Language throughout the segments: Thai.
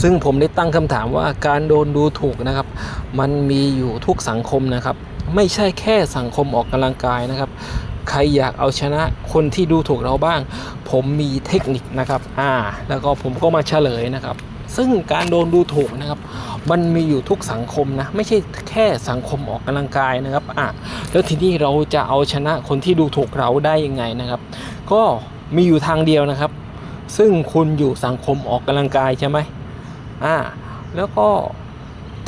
ซึ่งผมได้ตั้งคำถามว่าการโดนดูถูกนะครับ มันมีอยู่ทุกสังคมนะครับ ไม่ใช่แค่สังคมออกกำลังกายนะครับ ใครอยากเอาชนะคนที่ดูถูกเราบ้าง ผมมีเทคนิคนะครับอ่าแล้วก็ผมก็มาเฉลยนะครับ ซึ่งการโดนดูถูกนะครับ มันมีอยู่ทุกสังคมนะ ไม่ใช่แค่สังคมออกกำลังกายนะครับอะแล้วทีนี้เราจะเอาชนะคนที่ดูถูกเราได้ยังไงนะครับ ก็มีอยู่ทางเดียวนะครับ ซึ่งคุณอยู่สังคมออกกำลังกายใช่ไหม อ่าแล้วก็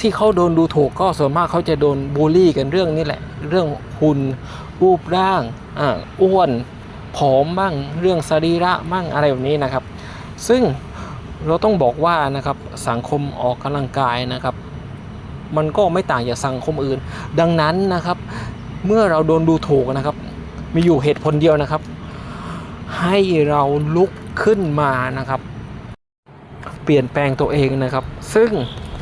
ที่เขาโดนดูถูกก็ส่วนมากเขาจะโดนบูลลี่กันเรื่องนี้แหละ เรื่องหุ่นรูปร่างอ่าอ้วนผอมบ้างเรื่องสรีระบ้างอะไรแบบนี้นะครับ ซึ่งเราต้องบอกว่านะครับสังคมออกกำลังกายนะครับ มันก็ไม่ต่างจากสังคมอื่น ดังนั้นนะครับ เมื่อเราโดนดูถูกนะครับ มีอยู่เหตุผลเดียวนะครับ ให้เราลุกขึ้นมานะครับ เปลี่ยนแปลงตัวเองนะครับ ซึ่ง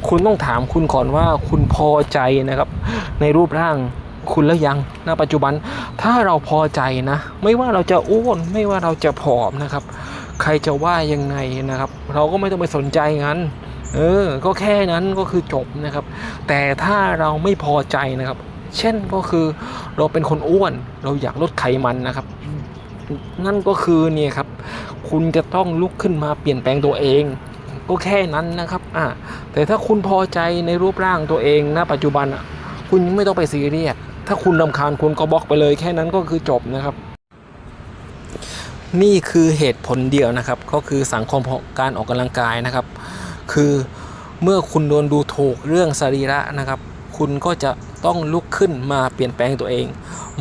คุณต้องถามคุณก่อนว่าคุณพอใจนะครับ ในรูปร่างคุณแล้วยังณปัจจุบันถ้าเราพอใจนะ ไม่ว่าเราจะอ้วนไม่ว่าเราจะผอมนะครับ ใครจะว่ายังไงนะครับ เราก็ไม่ต้องไปสนใจงั้นเออ ก็แค่นั้นก็คือจบนะครับ แต่ถ้าเราไม่พอใจนะครับ เช่นก็คือเราเป็นคนอ้วน เราอยากลดไขมันนะครับ นั่นก็คือเนี่ยครับ คุณจะต้องลุกขึ้นมาเปลี่ยนแปลงตัวเอง ก็แค่นั้นนะครับอ่าแต่ถ้าคุณพอใจในรูปร่างตัวเองณปัจจุบันอะคุณไม่ต้องไปซีเรียสถ้าคุณรำคาญคุณก็บล็อกไปเลย แค่นั้นก็คือจบนะครับ นี่คือเหตุผลเดียวนะครับ ก็คือสังคมการออกกำลังกายนะครับ คือเมื่อคุณโดนดูถูกเรื่องสรีระนะครับ คุณก็จะต้องลุกขึ้นมาเปลี่ยนแปลงตัวเอง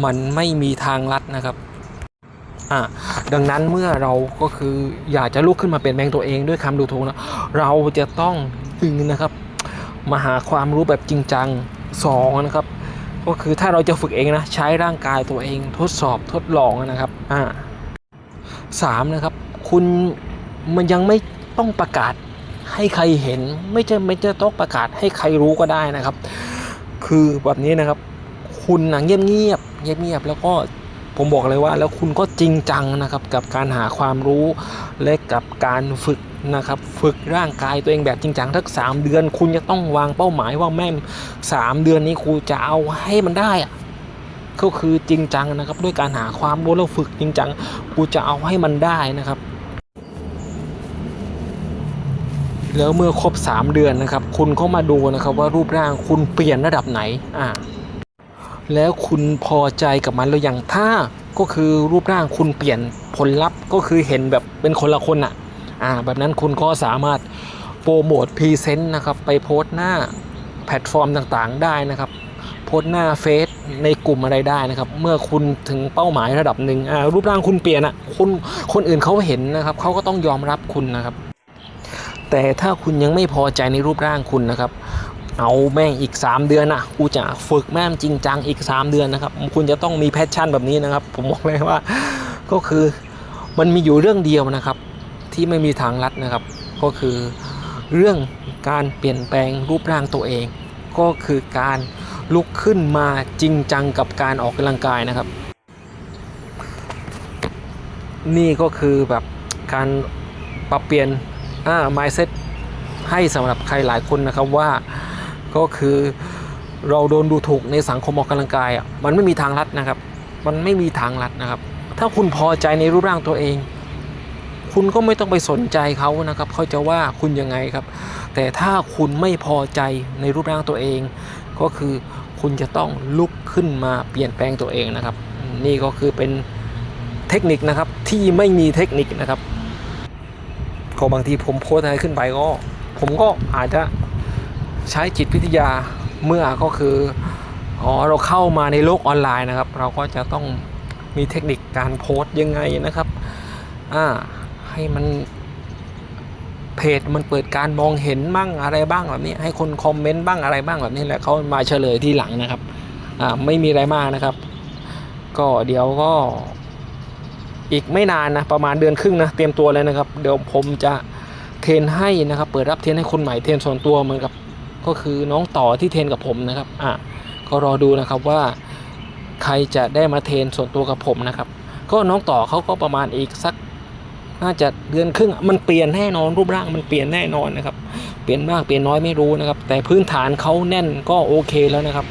มันไม่มีทางลัดนะครับ อะดังนั้นเมื่อเราก็คืออยากจะลุกขึ้นมาเปลี่ยนแปลงตัวเองด้วยคำดูถูกนะเราจะต้องดึงนะครับมาหาความรู้แบบจริงจังสองนะครับ ก็คือถ้าเราจะฝึกเองนะใช้ร่างกายตัวเองทดสอบทดลองนะครับอ่าสามนะครับ คุณมันยังไม่ต้องประกาศให้ใครเห็น ไม่จะไม่จะต้องประกาศให้ใครรู้ก็ได้นะครับ คือแบบนี้นะครับ คุณนะเงียบเงียบเงียบเงียบแล้วก็ ผมบอกเลยว่าแล้วคุณก็จริงจังนะครับกับการหาความรู้และกับการฝึกนะครับฝึกร่างกายตัวเองแบบจริงจังทักสามเดือน คุณจะต้องวางเป้าหมายว่าแม่สามเดือนนี้ครูจะเอาให้มันได้อะก็คือจริงจังนะครับ ด้วยการหาความรู้แล้วฝึกจริงจังกูจะเอาให้มันได้นะครับ แล้วเมื่อครบ 3 เดือนนะครับ คุณก็มาดูนะครับว่ารูปร่างคุณเปลี่ยนระดับไหนอ่า แล้วคุณพอใจกับมันหรือยังถ้าก็คือรูปร่างคุณเปลี่ยนผลลัพธ์ก็คือเห็นแบบเป็นคนละคนอะอ่าแบบนั้นคุณก็สามารถโปรโมทพรีเซนต์นะครับไปโพสต์หน้าแพลตฟอร์มต่างๆได้นะครับ โพสต์หน้าเฟซในกลุ่มอะไรได้นะครับ เมื่อคุณถึงเป้าหมายระดับหนึ่งอ่ารูปร่างคุณเปลี่ยนอะคนคนอื่นเขาเห็นนะครับเขาก็ต้องยอมรับคุณนะครับ แต่ถ้าคุณยังไม่พอใจในรูปร่างคุณนะครับ เอาแม่งอีก 3 เดือนนะกูจะฝึกแม่งจริงจังอีก 3 เดือนนะครับ คุณจะต้องมีแพชชั่นแบบนี้นะครับ ผมบอกเลยว่าก็คือมันมีอยู่เรื่องเดียวนะครับ ที่ไม่มีทางลัดนะครับ ก็คือเรื่องการเปลี่ยนแปลงรูปร่างตัวเอง ก็คือการลุกขึ้นมาจริงจังกับการออกกำลังกายนะครับ นี่ก็คือแบบการปรับเปลี่ยนอ่า mindset ให้สำหรับใครหลายคนนะครับว่า ก็คือเราโดนดูถูกในสังคมออกกำลังกายอะมันไม่มีทางลัดนะครับ มันไม่มีทางลัดนะครับ ถ้าคุณพอใจในรูปร่างตัวเอง คุณก็ไม่ต้องไปสนใจเขานะครับเขาจะว่าคุณยังไงครับ แต่ถ้าคุณไม่พอใจในรูปร่างตัวเอง ก็คือคุณจะต้องลุกขึ้นมาเปลี่ยนแปลงตัวเองนะครับ นี่ก็คือเป็นเทคนิคนะครับที่ไม่มีเทคนิคนะครับก็บางทีผมโพสอะไรขึ้นไปก็ ผมก็อาจจะ ใช้จิตวิทยาเมื่อก็คืออ๋อเราเข้ามาในโลกออนไลน์นะครับ เราก็จะต้องมีเทคนิคการโพสต์ยังไงนะครับอ่าให้มันเพจมันเปิดการมองเห็นบ้างอะไรบ้างแบบนี้ ให้คนคอมเมนต์บ้างอะไรบ้างแบบนี้แหละเขามาเฉลยที่หลังนะครับอ่าไม่มีอะไรมากนะครับ ก็เดี๋ยวก็อีกไม่นานนะประมาณเดือนครึ่งนะเตรียมตัวเลยนะครับ เดี๋ยวผมจะเทรนให้นะครับ เปิดรับเทรนให้คนใหม่เทรนส่วนตัวเหมือนกับ ก็คือน้องต่อที่เทนกับผมนะครับอะก็รอดูนะครับว่าใครจะได้มาเทนส่วนตัวกับผมนะครับ ก็น้องต่อเขาก็ประมาณอีกสักน่าจะเดือนครึ่งมันเปลี่ยนแน่นอนรูปร่างมันเปลี่ยนแน่นอนนะครับ เปลี่ยนมากเปลี่ยนน้อยไม่รู้นะครับ แต่พื้นฐานเขาแน่นก็โอเคแล้วนะครับ